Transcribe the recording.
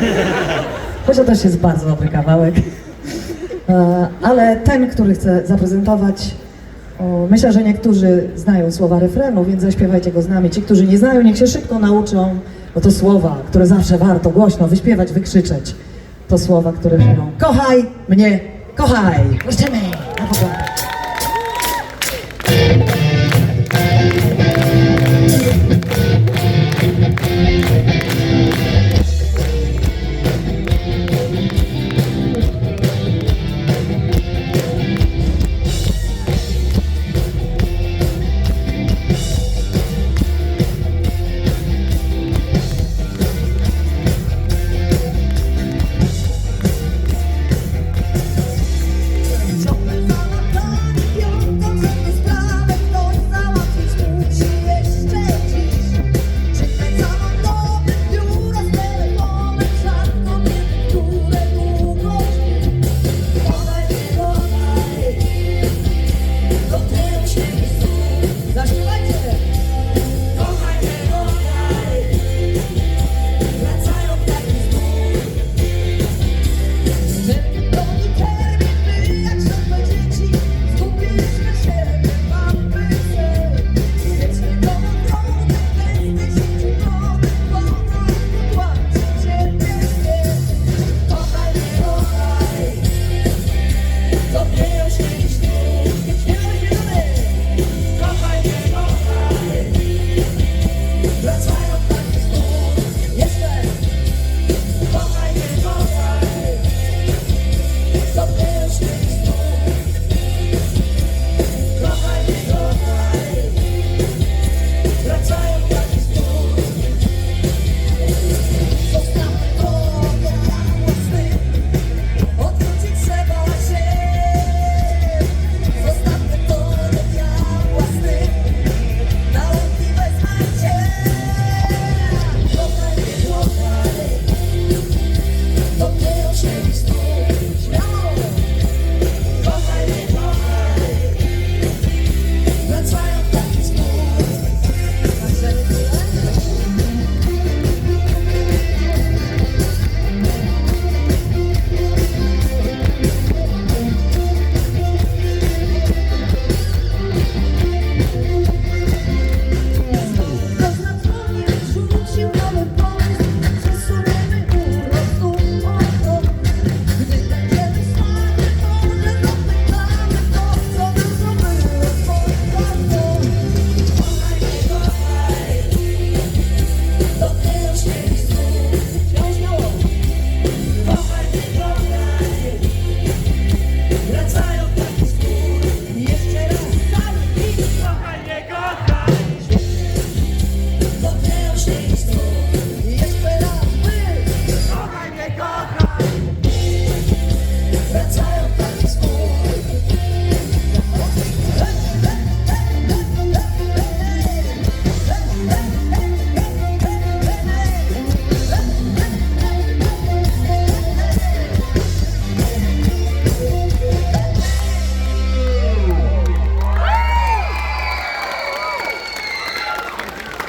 Chociaż to też jest bardzo dobry kawałek. E, ale ten, który chcę zaprezentować, myślę, że niektórzy znają słowa refrenu, więc zaśpiewajcie go z nami. Ci, którzy nie znają, niech się szybko nauczą, bo to słowa, które zawsze warto głośno wyśpiewać, wykrzyczeć. To słowa, które brzmią Kochaj mnie, kochaj! Prosimy!